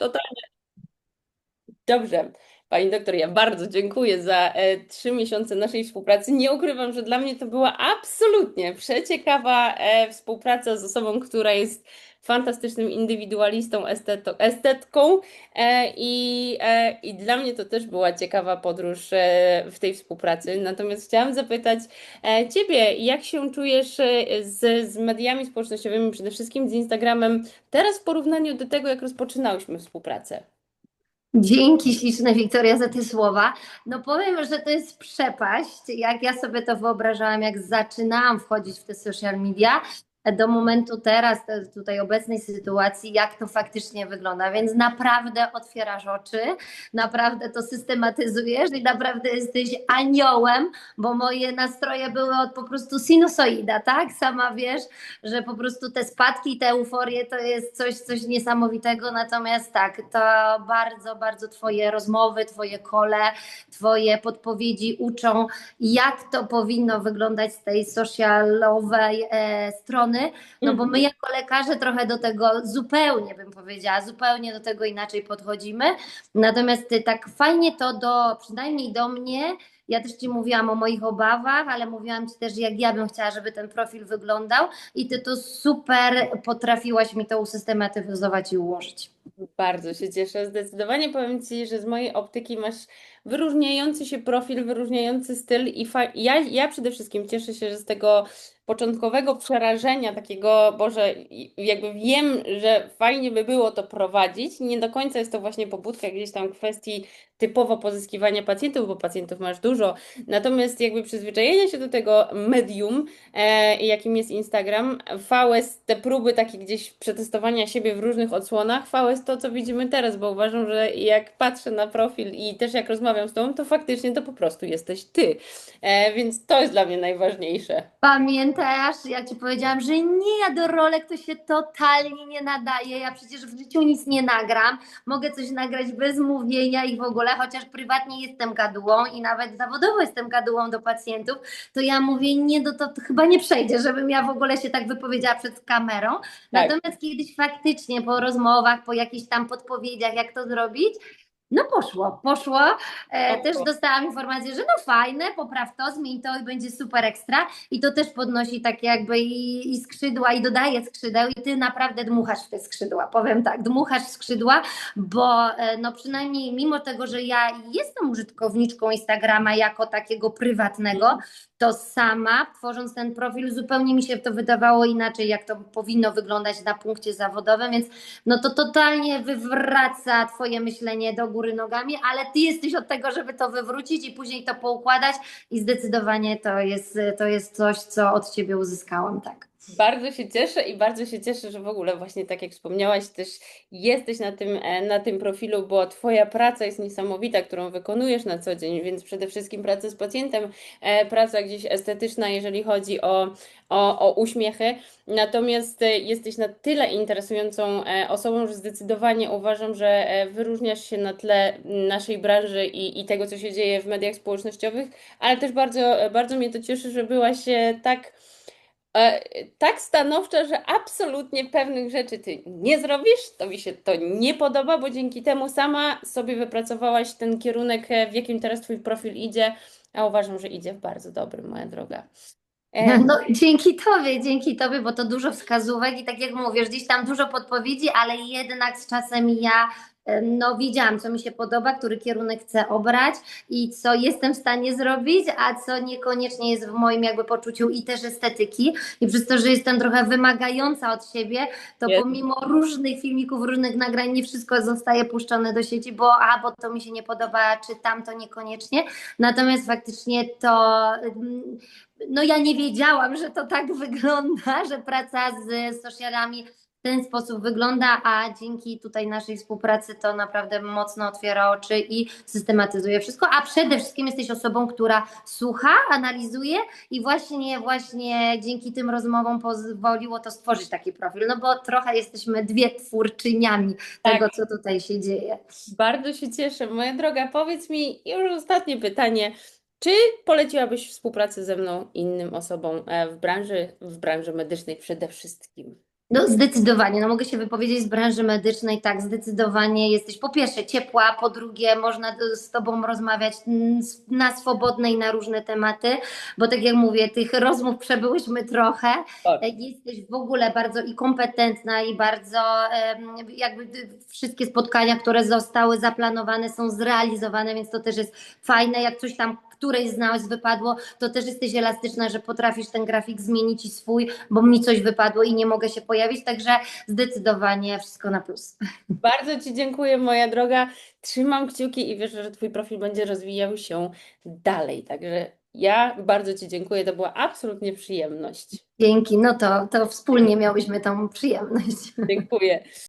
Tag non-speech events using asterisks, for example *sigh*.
Totalnie. Dobrze. Pani doktor, ja bardzo dziękuję za e, trzy miesiące naszej współpracy. Nie ukrywam, że dla mnie to była absolutnie przeciekawa e, współpraca z osobą, która jest fantastycznym indywidualistą, estetką e, i, i dla mnie to też była ciekawa podróż w tej współpracy. Natomiast chciałam zapytać Ciebie, jak się czujesz z, z mediami społecznościowymi, przede wszystkim z Instagramem, teraz w porównaniu do tego, jak rozpoczynałyśmy współpracę? Dzięki śliczne Wiktoria za te słowa. No powiem, że to jest przepaść. Jak ja sobie to wyobrażałam, jak zaczynałam wchodzić w te social media, do momentu teraz, tutaj obecnej sytuacji, jak to faktycznie wygląda. Więc naprawdę otwierasz oczy, naprawdę to systematyzujesz i naprawdę jesteś aniołem, bo moje nastroje były od po prostu sinusoida, tak? Sama wiesz, że po prostu te spadki, te euforie to jest coś, coś niesamowitego. Natomiast tak, to bardzo, bardzo Twoje rozmowy, Twoje kole, Twoje podpowiedzi uczą, jak to powinno wyglądać z tej socialowej e, strony strony, no bo my Mhm. jako lekarze trochę do tego zupełnie bym powiedziała, zupełnie do tego inaczej podchodzimy. Natomiast y, tak fajnie to do, przynajmniej do mnie, ja też Ci mówiłam o moich obawach, ale mówiłam Ci też, jak ja bym chciała, żeby ten profil wyglądał i Ty to super potrafiłaś mi to usystematyzować i ułożyć. Bardzo się cieszę. Zdecydowanie powiem Ci, że z mojej optyki masz wyróżniający się profil, wyróżniający styl i ja, ja przede wszystkim cieszę się, że z tego początkowego przerażenia, takiego, Boże, jakby wiem, że fajnie by było to prowadzić, nie do końca jest to właśnie pobudka gdzieś tam kwestii typowo pozyskiwania pacjentów, bo pacjentów masz dużo, natomiast jakby przyzwyczajenia się do tego medium, e, jakim jest Instagram, VS, te próby takie gdzieś przetestowania siebie w różnych odsłonach, VS to, co widzimy teraz, bo uważam, że jak patrzę na profil i też jak rozmawiam z tobą, to faktycznie to po prostu jesteś ty. E, więc to jest dla mnie najważniejsze. Pamiętasz, jak ci powiedziałam, że nie, ja do rolek to się totalnie nie nadaje. Ja przecież w życiu nic nie nagram. Mogę coś nagrać bez mówienia i w ogóle, chociaż prywatnie jestem gadułą i nawet zawodowo jestem gadułą do pacjentów, to ja mówię, nie, no to, to chyba nie przejdzie, żebym ja w ogóle się tak wypowiedziała przed kamerą. Tak. Natomiast kiedyś faktycznie po rozmowach, po jakichś tam podpowiedziach, jak to zrobić, no poszło, poszło. E, też dostałam informację, że no fajne, popraw to, zmień to i będzie super ekstra. I to też podnosi tak jakby i, i skrzydła i dodaje skrzydeł i ty naprawdę dmuchasz w te skrzydła, powiem tak, dmuchasz skrzydła, bo e, no przynajmniej mimo tego, że ja jestem użytkowniczką Instagrama jako takiego prywatnego, to sama tworząc ten profil zupełnie mi się to wydawało inaczej, jak to powinno wyglądać na punkcie zawodowym, więc no to totalnie wywraca twoje myślenie do góry nogami, ale ty jesteś od tego, żeby to wywrócić i później to poukładać i zdecydowanie to jest, to jest coś, co od ciebie uzyskałam, tak. Bardzo się cieszę i bardzo się cieszę, że w ogóle właśnie tak jak wspomniałaś, też jesteś na tym, e, na tym profilu, bo Twoja praca jest niesamowita, którą wykonujesz na co dzień, więc przede wszystkim praca z pacjentem, e, praca gdzieś estetyczna, jeżeli chodzi o, o, o uśmiechy. Natomiast e, jesteś na tyle interesującą osobą, że zdecydowanie uważam, że wyróżniasz się na tle naszej branży i, i tego, co się dzieje w mediach społecznościowych, ale też bardzo, bardzo mnie to cieszy, że byłaś tak tak stanowcza, że absolutnie pewnych rzeczy ty nie zrobisz, to mi się to nie podoba, bo dzięki temu sama sobie wypracowałaś ten kierunek, e, w jakim teraz twój profil idzie, a uważam, że idzie w bardzo dobrym, moja droga. E, No, dzięki Tobie, dzięki Tobie, bo to dużo wskazówek i tak jak mówisz, gdzieś tam dużo podpowiedzi, ale jednak z czasem ja no, wiedziałam, co mi się podoba, który kierunek chcę obrać i co jestem w stanie zrobić, a co niekoniecznie jest w moim jakby poczuciu i też estetyki. I przez to, że jestem trochę wymagająca od siebie, to Jest. pomimo różnych filmików, różnych nagrań, nie wszystko zostaje puszczone do sieci, bo a, bo to mi się nie podoba, czy tamto niekoniecznie. Natomiast faktycznie to mm, no ja nie wiedziałam, że to tak wygląda, że praca z socialami ten sposób wygląda, a dzięki tutaj naszej współpracy to naprawdę mocno otwiera oczy i systematyzuje wszystko, a przede wszystkim jesteś osobą, która słucha, analizuje i właśnie właśnie dzięki tym rozmowom pozwoliło to stworzyć taki profil, no bo trochę jesteśmy dwie twórczyniami Tak. tego, co tutaj się dzieje. Bardzo się cieszę. Moja droga, powiedz mi już ostatnie pytanie. Czy poleciłabyś współpracę ze mną innym osobom e, w branży, w branży medycznej przede wszystkim? No zdecydowanie, no mogę się wypowiedzieć z branży medycznej, tak, zdecydowanie. Jesteś po pierwsze ciepła, po drugie można z Tobą rozmawiać na swobodne i na różne tematy, bo tak jak mówię, tych rozmów przebyłyśmy trochę, Tak. E, jesteś w ogóle bardzo i kompetentna i bardzo jakby wszystkie spotkania, które zostały zaplanowane są zrealizowane, więc to też jest fajne, jak coś tam któreś z nas wypadło, to też jesteś elastyczna, że potrafisz ten grafik zmienić i swój, bo mi coś wypadło i nie mogę się pojawić, także zdecydowanie wszystko na plus. *laughs* Bardzo Ci dziękuję, moja droga. Trzymam kciuki i wierzę, że Twój profil będzie rozwijał się dalej. Także ja bardzo Ci dziękuję. To była absolutnie przyjemność. Dzięki, no to, to wspólnie miałyśmy tą przyjemność. Dziękuję.